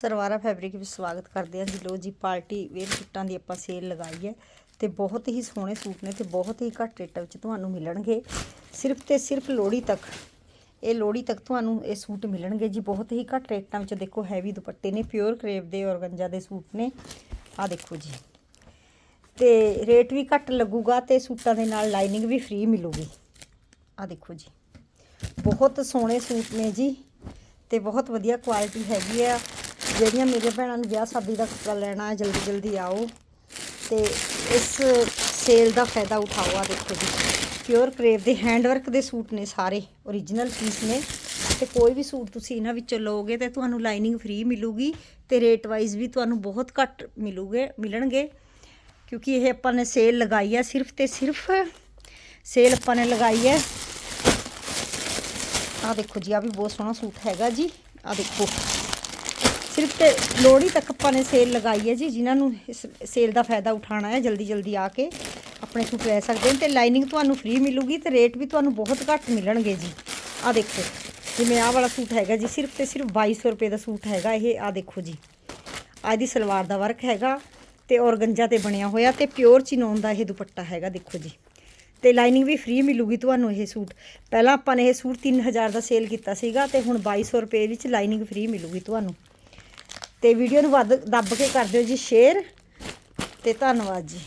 ਸਰਵਾਰਾ fabric ਵਿੱਚ ਸਵਾਗਤ ਕਰਦੇ ਹਾਂ ਜੀ। ਲੋ ਜੀ, ਪਾਰਟੀ ਵੇਅਰ ਸੂਟਾਂ ਦੀ ਆਪਾਂ ਸੇਲ ਲਗਾਈ ਹੈ ਤੇ ਬਹੁਤ ਹੀ ਸੋਹਣੇ ਸੂਟ ਨੇ ਤੇ ਬਹੁਤ ਹੀ ਘੱਟ ਰੇਟਾਂ ਵਿੱਚ ਤੁਹਾਨੂੰ ਮਿਲਣਗੇ। ਸਿਰਫ ਤੇ ਸਿਰਫ ਲੋਹੜੀ ਤੱਕ, ਇਹ ਲੋਹੜੀ ਤੱਕ ਤੁਹਾਨੂੰ ਇਹ ਸੂਟ ਮਿਲਣਗੇ ਜੀ। ਬਹੁਤ ਹੀ ਘੱਟ ਰੇਟਾਂ ਵਿੱਚ ਦੇਖੋ, ਹੈਵੀ ਦੁਪੱਟੇ ਨੇ, ਪਿਓਰ ਕਰੇਪ ਦੇ ਔਰਗੰਜਾ ਦੇ ਸੂਟ ਨੇ। ਆ ਦੇਖੋ ਜੀ। ਤੇ ਰੇਟ ਵੀ ਘੱਟ ਲੱਗੂਗਾ ਤੇ ਸੂਟਾਂ ਦੇ ਨਾਲ ਲਾਈਨਿੰਗ ਵੀ ਫ੍ਰੀ ਮਿਲੂਗੀ। ਆ ਦੇਖੋ ਜੀ। ਬਹੁਤ ਸੋਹਣੇ ਸੂਟ ਨੇ ਜੀ ਤੇ ਬਹੁਤ ਵਧੀਆ ਕੁਆਲਿਟੀ ਹੈਗੀ ਆ। ਜਿਹੜੀਆਂ ਮੇਰੀਆਂ ਭੈਣਾਂ ਨੂੰ ਵਿਆਹ ਸ਼ਾਦੀ ਦਾ ਕੱਪੜਾ ਲੈਣਾ ਹੈ, ਜਲਦੀ ਜਲਦੀ ਆਓ। ਤੇ ਇਸ ਸੇਲ ਦਾ ਫਾਇਦਾ ਉਠਾਓ ਆ ਦੇਖੋ ਜੀ। ਪਿਓਰ ਕਰੇਵ ਦੇ ਹੈਂਡਵਰਕ ਦੇ ਸੂਟ ਨੇ ਸਾਰੇ origignal ਪੀਸ ਨੇ। ਤੇ ਕੋਈ ਵੀ ਸੂਟ ਤੁਸੀਂ ਇਹਨਾਂ ਵਿੱਚੋਂ ਲਓਗੇ ਤੇ ਤੁਹਾਨੂੰ ਲਾਈਨਿੰਗ ਫ੍ਰੀ ਮਿਲੂਗੀ ਤੇ ਰੇਟ ਵਾਈਜ਼ ਵੀ ਤੁਹਾਨੂੰ ਬਹੁਤ ਘੱਟ ਮਿਲੂਗੇ, ਮਿਲਣਗੇ। ਕਿਉਂਕਿ ਇਹ ਆਪਾਂ ਨੇ ਸੇਲ ਲਗਾਈ ਹੈ ਸਿਰਫ ਤੇ ਸਿਰਫ ਸੇਲ ਆਪਾਂ ਨੇ ਲਗਾਈ ਹੈ। ਆ ਦੇਖੋ ਜੀ ਆ ਵੀ ਬਹੁਤ ਸੋਹਣਾ ਸੂਟ ਹੈਗਾ ਜੀ। ਆ ਦੇਖੋ। ਸਿਰਫ ਤੇ ਲੋਹੜੀ ਤੱਕ ਆਪਾਂ ਨੇ ਸੇਲ ਲਗਾਈ ਹੈ ਜੀ, ਜਿਨ੍ਹਾਂ ਨੂੰ ਇਸ ਸੇਲ ਦਾ ਫਾਇਦਾ ਉਠਾਉਣਾ ਹੈ, ਜਲਦੀ ਜਲਦੀ ਆ ਕੇ ਆਪਣੇ ਸੂਟ ਲੈ ਸਕਦੇ ਨੇ ਤੇ ਲਾਈਨਿੰਗ ਤੁਹਾਨੂੰ ਫ੍ਰੀ ਮਿਲੂਗੀ ਤੇ ਰੇਟ ਵੀ ਤੁਹਾਨੂੰ ਬਹੁਤ ਘੱਟ ਮਿਲਣਗੇ ਜੀ। ਆ ਦੇਖੋ, ਜਿਵੇਂ ਆਹ ਵਾਲਾ ਸੂਟ ਹੈਗਾ ਜੀ, ਸਿਰਫ ਤੇ ਸਿਰਫ 2200 ਰੁਪਏ ਦਾ ਸੂਟ ਹੈਗਾ, ਇਹ ਆ ਦੇਖੋ ਜੀ। ਆ ਦੀ ਸਲਵਾਰ ਦਾ ਵਰਕ ਹੈਗਾ ਤੇ ਔਰਗੰਜਾ ਤੇ ਬਣਿਆ ਹੋਇਆ ਤੇ ਪਿਓਰ ਚਿਨੋਨ ਦਾ ਇਹ ਦੁਪੱਟਾ ਹੈਗਾ, ਦੇਖੋ ਜੀ। ਤੇ ਲਾਈਨਿੰਗ ਵੀ ਫ੍ਰੀ ਮਿਲੂਗੀ ਤੁਹਾਨੂੰ ਇਹ ਸੂਟ। ਪਹਿਲਾਂ ਆਪਾਂ ਨੇ ਇਹ ਸੂਟ 3000 ਦਾ ਸੇਲ ਕੀਤਾ ਸੀਗਾ ਤੇ ਹੁਣ 2200 ਰੁਪਏ ਵਿੱਚ ਲਾਈਨਿੰਗ ਫ੍ਰੀ ਮਿਲੂਗੀ ਤੁਹਾਨੂੰ। ਅਤੇ ਵੀਡੀਓ ਨੂੰ ਵੱਧ ਦੱਬ ਕੇ ਕਰ ਦਿਓ ਜੀ ਸ਼ੇਅਰ ਅਤੇ ਧੰਨਵਾਦ ਜੀ।